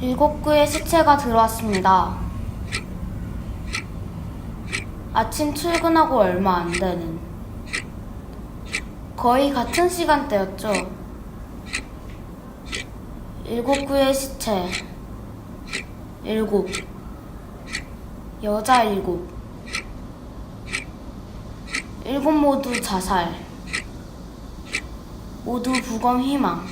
일곱 구의 시체가 들어왔습니다. 아침 출근하고 얼마 안 되는 거의 같은 시간대였죠. 일곱 구의 시체 일곱 여자 일곱 일곱 모두 자살 모두 부검 희망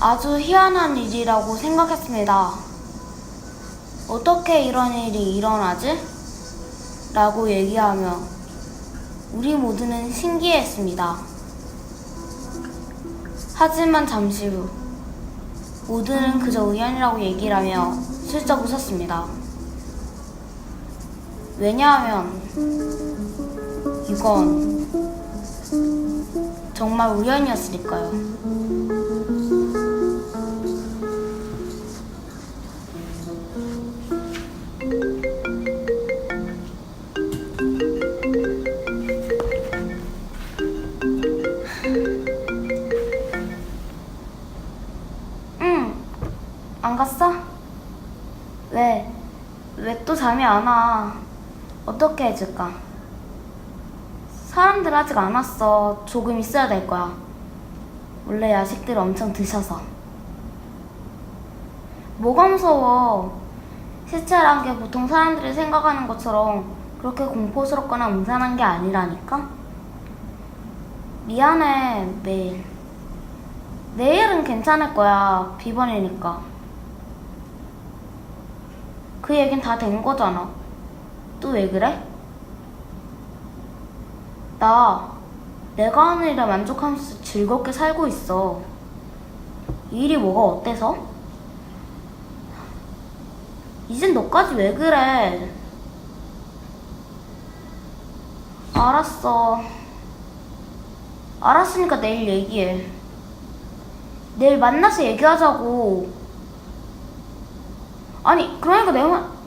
아주 희한한 일이라고 생각했습니다. 어떻게 이런 일이 일어나지? 라고 얘기하며 우리 모두는 신기했습니다. 하지만 잠시 후 모두는 그저 우연이라고 얘기를 하며 슬쩍 웃었습니다. 왜냐하면 이건 정말 우연이었으니까요. 안 갔어? 왜? 왜 또 잠이 안 와? 어떻게 해줄까? 사람들 아직 안 왔어. 조금 있어야 될 거야. 원래 야식들 엄청 드셔서. 뭐가 무서워? 시체란 게 보통 사람들이 생각하는 것처럼 그렇게 공포스럽거나 음산한 게 아니라니까? 미안해, 매일. 내일은 괜찮을 거야. 비번이니까. 그 얘긴 다 된 거잖아. 또 왜 그래? 나 내가 하는 일에 만족하면서 즐겁게 살고 있어. 이 일이 뭐가 어때서? 이젠 너까지 왜 그래? 알았어. 알았으니까 내일 얘기해. 내일 만나서 얘기하자고. 아니, 그러니까 내가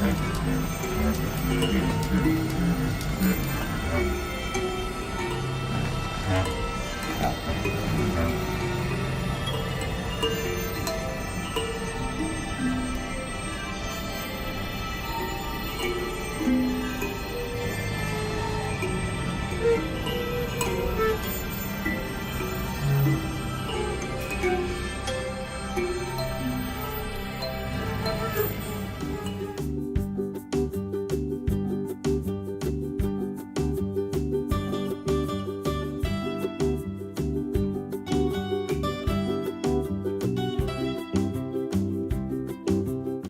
Thank you.